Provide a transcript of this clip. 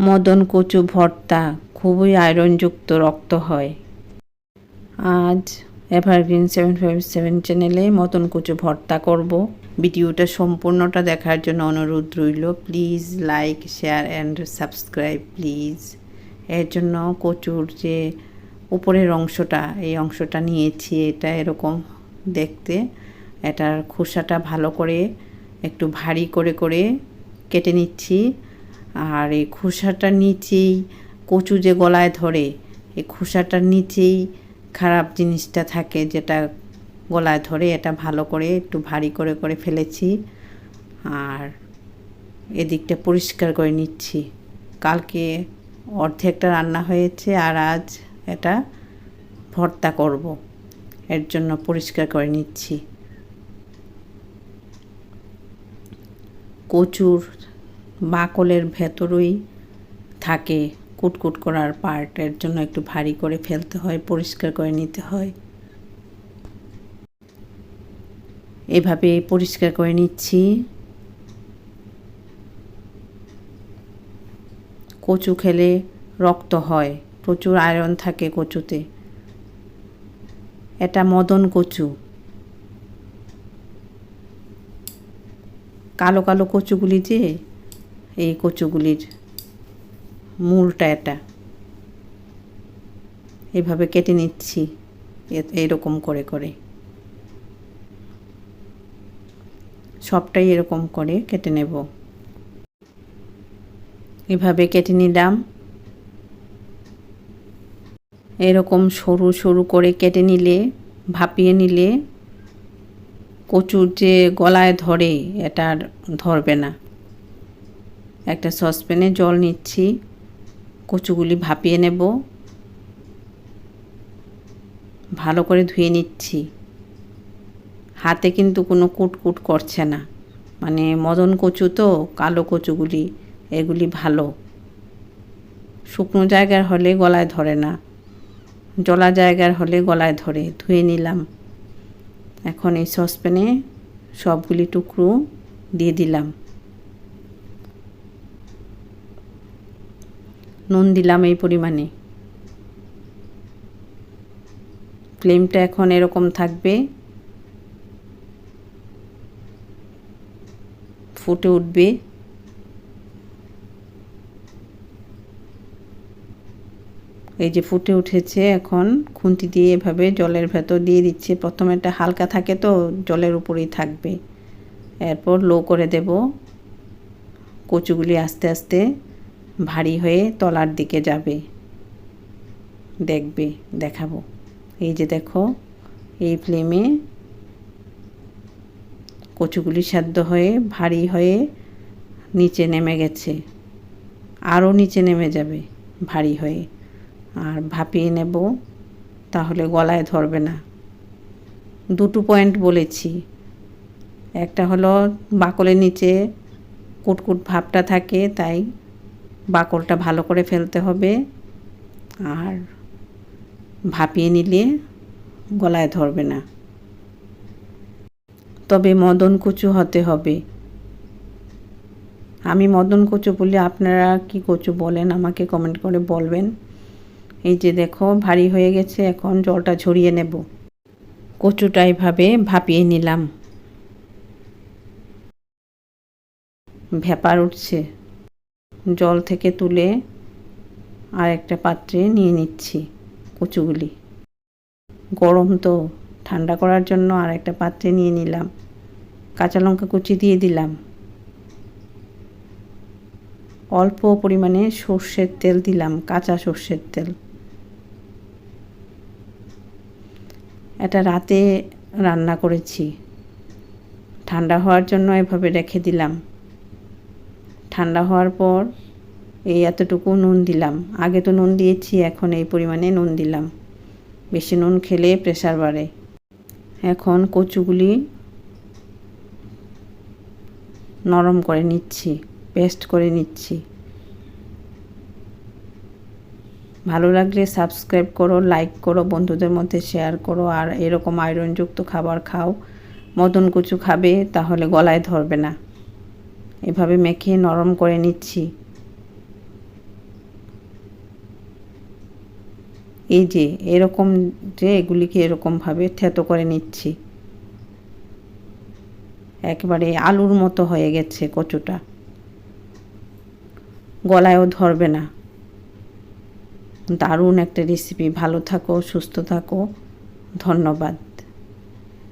মদন কচু ভর্তা খুবই আয়রনযুক্ত রক্ত হয়। আজ এভারগ্রিন সেভেন ফাইভ সেভেন চ্যানেলে মদন কচু ভর্তা করব। ভিডিওটা সম্পূর্ণটা দেখার জন্য অনুরোধ রইল। Please like share and subscribe please এর জন্য কচুর যে উপরের অংশটা, এই অংশটা নিয়েছি এটা এরকম দেখতে। এটার খোসাটা ভালো করে একটু ভারী করে করে কেটে নিচ্ছি। আর এই খোসাটার নিচেই কচু যে গলায় ধরে, এই খোসাটার নিচেই খারাপ জিনিসটা থাকে যেটা গলায় ধরে, এটা ভালো করে একটু ভারী করে করে ফেলেছি। আর এদিকটা পরিষ্কার করে নিচ্ছি। কালকে অর্ধেকটা রান্না হয়েছে আর আজ এটা ভর্তা করব। এর জন্য পরিষ্কার করে নিচ্ছি। কচুর বাকলের ভেতরই থাকে কুটকুট করার পার্ট এর জন্য একটু ভারী করে ফেলতে হয়, পরিষ্কার করে নিতে হয়। এভাবে পরিষ্কার করে নিচ্ছি। কচু খেলে রক্ত হয়, প্রচুর আয়রন থাকে কচুতে। এটা মদন কচু। কালো কালো কচুগুলি যে এই কচুগুলির মূলটা এটা। এভাবে কেটে নিচ্ছি এরকম করে করে। সবটাই এরকম করে কেটে নেব। এভাবে কেটে নিলাম। এরকম সরু সরু করে কেটে নিলে, ভাপিয়ে নিলে কচুর যে গলায় ধরে এটা ধরবে না। একটা সসপ্যানে জল নিচ্ছি, কচুগুলি ভাপিয়ে নেব। ভালো করে ধুয়ে নিচ্ছি। হাতে কিন্তু কোনো কুটকুট করছে না। মানে মদন কচু তো, কালো কচুগুলি, এগুলি ভালো। শুকনো জায়গার হলে গলায় ধরে না। জলা জায়গার হলে গলায় ধরে, ধুয়ে নিলাম। এখন এই সসপ্যানে সবগুলি টুকরো দিয়ে দিলাম। নুন দিলাম এই পরিমাণে। ফ্লেমটা এখন এরকম থাকবে। ফুটে উঠবে। এই যে ফুটে উঠেছে, এখন খুন্তি দিয়ে এভাবে জলের ভেতর দিয়ে দিচ্ছে। প্রথমে একটা হালকা থাকে তো, জলের উপরেই থাকবে। এরপর লো করে দেব। কচুগুলি আস্তে আস্তে ভারী হয়ে তলার দিকে যাবে। দেখবে, দেখাবো। এই যে দেখো, এই ফ্লেমে কচুগুলি সেদ্ধ হয়ে, ভারী হয়ে নিচে নেমে গেছে। আরও নিচে নেমে যাবে, ভারী হয়ে। আর ভাপিয়ে নেব, তাহলে গলায় ধরবে না। দুটো পয়েন্ট বলেছি। একটা হলো বাকলের নিচে কুটকুট ভাবটা থাকে, তাই বাকলটা ভালো করে ফেলতে হবে আর ভাপিয়ে নিলে গলায় ধরবে না। তবে মদন কচু হতে হবে। আমি মদন কচু বলি আপনারা কি কচু বলেন আমাকে কমেন্ট করে বলবেন। এই যে দেখো ভারী হয়ে গেছে, এখন জলটা ঝরিয়ে নেব। কচুটা এভাবে ভাপিয়ে নিলাম। ভেপার উঠছে। জল থেকে তুলে আর একটা পাত্রে নিয়ে নিচ্ছি কচুগুলি। গরম তো, ঠান্ডা করার জন্য আর একটা পাত্রে নিয়ে নিলাম। কাঁচা লঙ্কা কুচি দিয়ে দিলাম। অল্প পরিমাণে সর্ষের তেল দিলাম, কাঁচা সর্ষের তেল। এটা রাতে রান্না করেছি। ঠান্ডা হওয়ার জন্য এভাবে রেখে দিলাম। ঠান্ডা হওয়ার পর এই এতটুকু নুন দিলাম। আগে তো নুন দিয়েছি, এখন এই পরিমাণে নুন দিলাম। বেশি নুন খেলে প্রেশার বাড়ে। এখন কচুগুলি নরম করে নিচ্ছি পেস্ট করে নিচ্ছি। ভালো লাগলে সাবস্ক্রাইব করো লাইক করো, বন্ধুদের মধ্যে শেয়ার করো, আর এরকম আয়রনযুক্ত খাবার খাও। মদন কচু খাবে, তাহলে গলায় ধরবে না। এভাবে মেখে নরম করে নিচ্ছি। এই যে, এরকম যে এগুলিকে এরকমভাবে থেতো করে নিচ্ছি। একবারে আলুর মতো হয়ে গেছে কচুটা। গলায়ও ধরবে না। দারুণ একটা রেসিপি ভালো থাকো, সুস্থ থাকো। ধন্যবাদ।